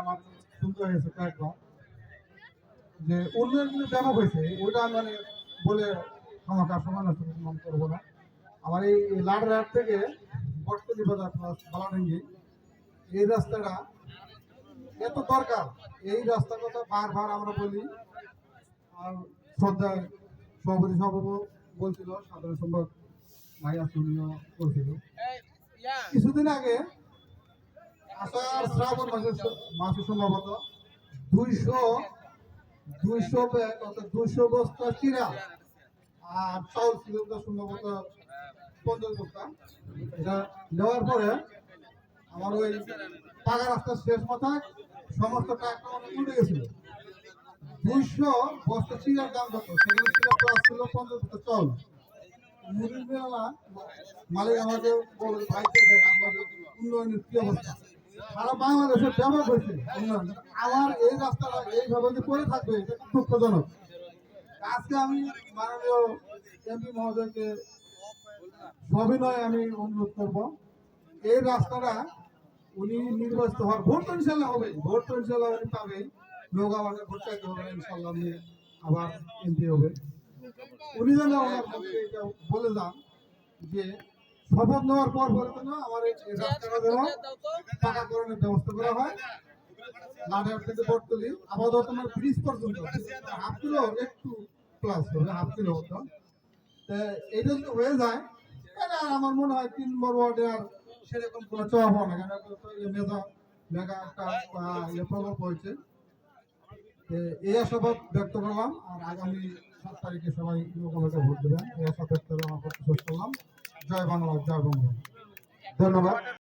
আমার শুনতে হয়েছে কয়েকবার যে উন্নয়ন কিন্তু ব্যাপক হয়েছে মানে বলে আমাকে মন করব না। আমার এই লাডরাট থেকে বটতলি বাজার প্লাস বালাডাঙ্গি এই রাস্তাটা এত দরকার এই রাস্তার কথা বারবার আমরা বলি। আর শ্রদ্ধায় সভাপতি সভাপতি বলছিল সাধারণ ভাই আসুনিও বলছিল। কিছুদিন আগে আষাঢ় শ্রাবণ মাসের স- মাসে সম্ভবত দুইশো দুইশো ব্যাগ অর্থাৎ দুইশো বস্তা চিরা। আর চাউল ছিল সম্ভবত পঞ্চাশ বস্তা। এটা নেওয়ার পরে আমার ওই পাকা রাস্তার শেষ মাথায় সমস্ত টাকা উঠে গেছিল। দুইশো বস্তা চিরার দাম কত? সেখানে ছিল ছিল পঞ্চাশ বস্তা চাউল। মুরগিওয়ালা মালিক আমাকে বলে উন্নয়নের কি অবস্থা? সারা বাংলাদেশের ব্যাপক হয়েছে আমার এই রাস্তাটা এইভাবে যে পড়ে থাকবে দুঃখজনক। আজকে আমি মাননীয় এমপি মহোদয়কে সবিনয় আমি অনুরোধ করব। এই রাস্তাটা উনি নির্বাচিত হওয়ার ভোট তো ইনশাল্লাহ হবে। ভোট তো ইনশাল্লাহ উনি পাবে লোক ভোট চাইতে হবে ইনশাল্লাহ উনি আবার এমপি হবে। উনি যেন বলে যান যে শপথ নেওয়ার পর বলতে না আমার এই রাস্তাটা যেন পাকাকরণের ব্যবস্থা করা হয়। লাডার থেকে বটতলি আপাতত তোমার ব্রিজ পর্যন্ত হাফ কিলো একটু প্লাস হবে হাফ কিলো মতো তা এটা যদি হয়ে যায় তাহলে আর আমার মনে হয় তিন ওয়ার্ডে আর সেরকম কোনো চাপ হবে না। কেন মেধা মেগা একটা ইয়ে প্রকল্প হয়েছে। এই আশাবাদ ব্যক্ত করলাম। আর আগামী সাত তারিখে সবাই লোকসভাকে ভোট দেবেন। এই আশা ব্যক্ত আমার করলাম। জয় বাংলা জয় বাংলা। ধন্যবাদ।